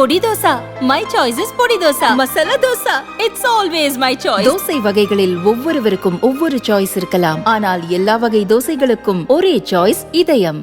பொடி dosa. My choice is podi dosa. Masala dosa. It's always my choice dosa வகைகளில் ஒவ்வொருவருக்கும் ஒவ்வொரு சாய்ஸ் இருக்கலாம். ஆனால் எல்லா வகை தோசைகளுக்கும் ஒரே சாய்ஸ் இதயம்.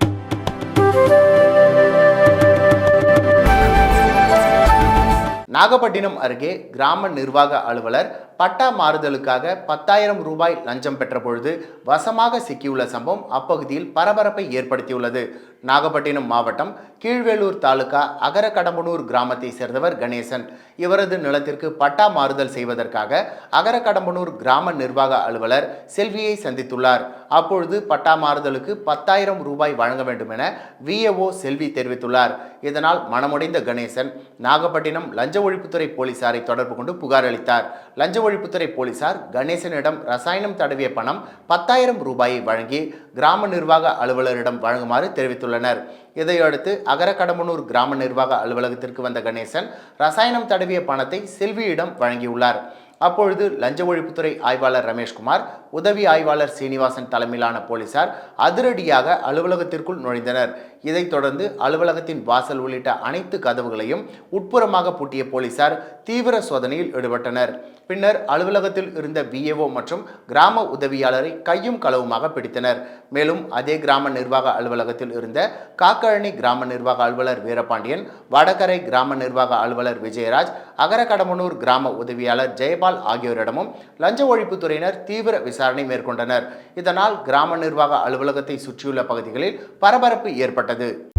நாகப்பட்டினம் அருகே கிராம நிர்வாக அலுவலர் பட்டா மாறுதலுக்காக பத்தாயிரம் ரூபாய் லஞ்சம் பெற்ற பொழுது வசமாக சிக்கியுள்ள சம்பவம் அப்பகுதியில் பரபரப்பை ஏற்படுத்தியுள்ளது. நாகப்பட்டினம் மாவட்டம் கீழ்வேலூர் தாலுகா அகரகடம்பனூர் கிராமத்தை சேர்ந்தவர் கணேசன். இவரது நிலத்திற்கு பட்டா மாறுதல் செய்வதற்காக அகரகடம்பனூர் கிராம நிர்வாக அலுவலர் செல்வியை சந்தித்துள்ளார். அப்பொழுது பட்டா மாறுதலுக்கு பத்தாயிரம் ரூபாய் வழங்க வேண்டும் என விஏஓ செல்வி தெரிவித்துள்ளார். இதனால் மனமுடைந்த கணேசன் நாகப்பட்டினம் லஞ்ச ஒழிப்புத்துறை போலீசாரை தொடர்பு கொண்டு புகார் அளித்தார். லஞ்ச ஒழிப்புத்துறை போலீசார் கணேசனிடம் ரசாயனம் தடவிய பணம் பத்தாயிரம் ரூபாயை வழங்கி கிராம நிர்வாக அலுவலரிடம் வழங்குமாறு தெரிவித்துள்ளனர். இதையடுத்து அகரக்கடம்பனூர் கிராம நிர்வாக அலுவலகத்திற்கு வந்த கணேசன் ரசாயனம் தடவிய பணத்தை செல்வியிடம் வழங்கியுள்ளார். அப்பொழுது லஞ்ச ஒழிப்புத்துறை ஆய்வாளர் ரமேஷ்குமார் உதவி ஆய்வாளர் சீனிவாசன் தலைமையிலான போலீசார் அதிரடியாக அலுவலகத்திற்குள் நுழைந்தனர். இதைத் தொடர்ந்து அலுவலகத்தின் வாசல் உள்ளிட்ட அனைத்து கதவுகளையும் உட்புறமாக பூட்டிய போலீசார் தீவிர சோதனையில் ஈடுபட்டனர். பின்னர் அலுவலகத்தில் இருந்த விஏஓ மற்றும் கிராம உதவியாளரை கையும் களவுமாக பிடித்தனர். மேலும் அதே கிராம நிர்வாக அலுவலகத்தில் இருந்த காக்கழனி கிராம நிர்வாக அலுவலர் வீரபாண்டியன் வடகரை கிராம நிர்வாக அலுவலர் விஜயராஜ் அகரகடமனூர் கிராம உதவியாளர் ஜெயபால் ஆகியோரிடமும் லஞ்ச ஒழிப்புத்துறையினர் தீவிர விசாரணை மேற்கொண்டனர். இதனால் கிராம நிர்வாக அலுவலகத்தை சுற்றியுள்ள பகுதிகளில் பரபரப்பு ஏற்பட்டது.